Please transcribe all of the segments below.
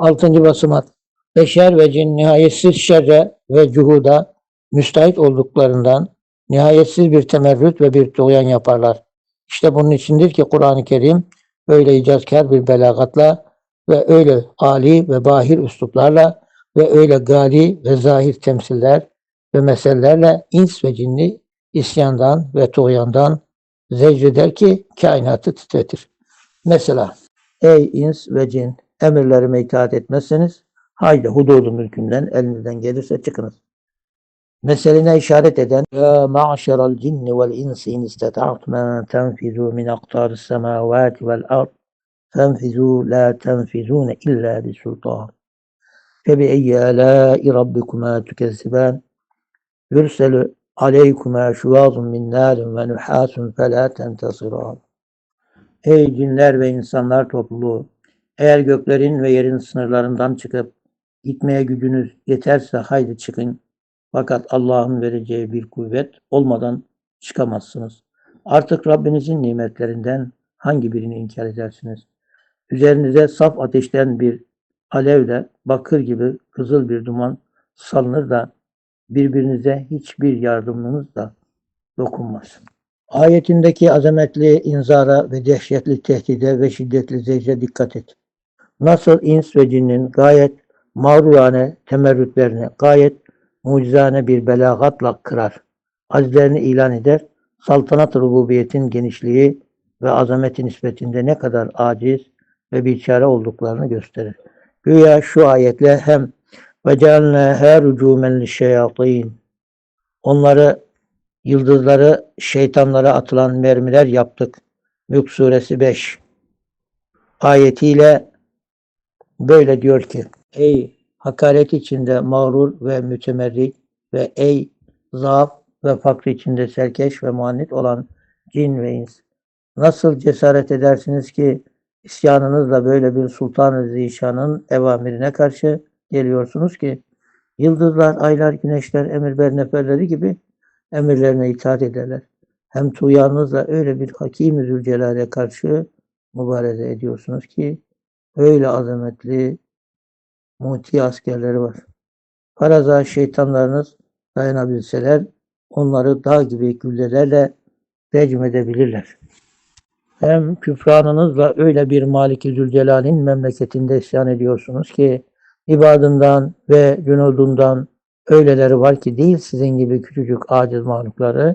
Altıncı basamak. Beşer ve cin nihayetsiz şerre ve cuhuda müstahit olduklarından nihayetsiz bir temerrüt ve bir tuğyan yaparlar. İşte bunun içindir ki Kur'an-ı Kerim öyle icazkar bir belagatla ve öyle ali ve bahir üsluplarla ve öyle gali ve zahir temsiller ve mesellerle ins ve cinni isyandan ve tuğyandan zecreder ki kainatı titretir. Mesela ey ins ve cin emirlerime itaat etmezseniz haydi hududu mülkümden elinizden gelirse çıkınız. Meseline işaret eden Ya ma'şeral cinni vel insi in istata'tum en tenfizu min aktaris semavati vel ard فانفذوا لا تنفذون إلا بسلطان فبأي آلاء ربكما تكذبان يرسل عليكما شواظ من نار ونحاس فلا تنتصران Ey cinler ve insanlar topluluğu! Eğer göklerin ve yerin sınırlarından çıkıp gitmeye gücünüz yeterse haydi çıkın. Fakat Allah'ın vereceği bir kuvvet olmadan çıkamazsınız. Artık Rabbinizin nimetlerinden hangi birini inkar edersiniz? Üzerinize saf ateşten bir alevle bakır gibi kızıl bir duman salınır da birbirinize hiçbir yardımınız da dokunmaz. Ayetindeki azametli inzara ve dehşetli tehdide ve şiddetli zecre dikkat et. Nasıl ins ve cinnin gayet mağrurane temerrütlerini gayet mucizane bir belagatla kırar. Azlerini ilan eder. Saltanat rububiyetin genişliği ve azameti nispetinde ne kadar aciz ve biçare olduklarını gösterir. Güya şu ayetle hem ve cealnâhâ rücûmen lişşeyâtîn Onları, yıldızları şeytanlara atılan mermiler yaptık. Mülk suresi 5 ayetiyle böyle diyor ki Ey hakaret içinde mağrur ve mütemerrik ve ey zaaf ve fakr içinde serkeş ve muannit olan cin ve ins. Nasıl cesaret edersiniz ki isyanınızla böyle bir sultan-ı zişanın evamirine karşı geliyorsunuz ki yıldızlar, aylar, güneşler, emirber neferleri gibi emirlerine itaat ederler. Hem tuğyanınızla öyle bir hakim-i karşı mübareze ediyorsunuz ki öyle azametli muti askerleri var. Faraza şeytanlarınız dayanabilseler onları dağ gibi güllelerle recm edebilirler. Hem küfranınızla öyle bir Malik-i Zülcelal'in memleketinde isyan ediyorsunuz ki ibadından ve cunudundan öyleleri var ki değil sizin gibi küçücük aciz mahlukları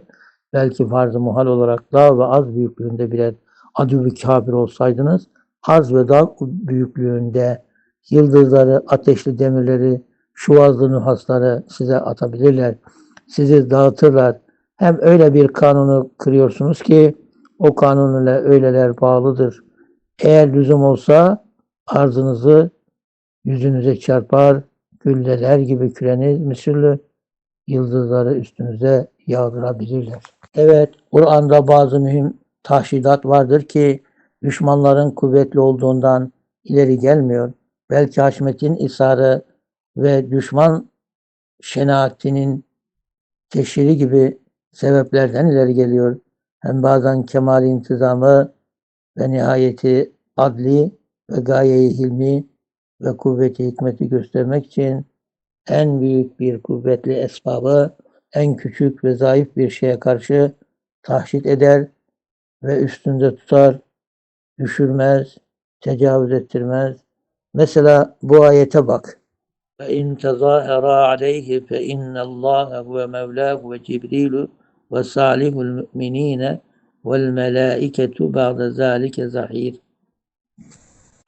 belki farz-ı muhal olarak dağ ve az büyüklüğünde birer adü kafir olsaydınız az ve dağ büyüklüğünde yıldızları, ateşli demirleri, şuvazlı nuhasları size atabilirler. Sizi dağıtırlar. Hem öyle bir kanunu kırıyorsunuz ki o kanun ile öyleler bağlıdır. Eğer lüzum olsa arzınızı yüzünüze çarpar, gülleler gibi küreniz misürlü yıldızları üstünüze yağdırabilirler. Evet, Kur'an'da bazı mühim tahşidat vardır ki düşmanların kuvvetli olduğundan ileri gelmiyor. Belki Haşmet'in isarı ve düşman şenaatinin teşhiri gibi sebeplerden ileri geliyor. Hem bazen kemal intizamı ve nihayeti adli ve gayeyi hilmi ve kuvveti hikmeti göstermek için en büyük bir kuvvetli esbabı en küçük ve zayıf bir şeye karşı tahşit eder ve üstünde tutar, düşürmez, tecavüz ettirmez. Mesela bu ayete bak. فَاِنْ تَظَاهَرَا عَلَيْهِ فَاِنَّ اللّٰهَ هُوَ مَوْلَاهُ وَجِبْرِيلُ وَصَالِحُ الْمُؤْمِنِينَ وَالْمَلَائِكَةُ بَعْدَ ذَٰلِكَ زَحِيرٌ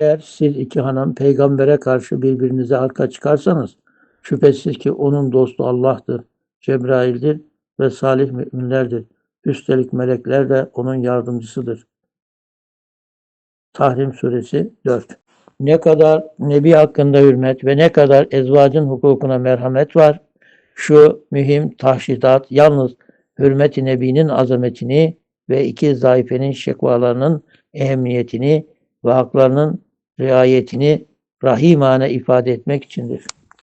Eğer siz iki hanım peygambere karşı birbirinize arka çıkarsanız şüphesiz ki onun dostu Allah'tır, Cebrail'dir ve salih müminlerdir. Üstelik melekler de onun yardımcısıdır. Tahrim suresi 4. Ne kadar Nebi hakkında hürmet ve ne kadar ezvacın hukukuna merhamet var. Şu mühim tahşidat yalnız hürmet-i Nebi'nin azametini ve iki zayıfenin şekvalarının ehemmiyetini ve haklarının riayetini rahimane ifade etmek içindir.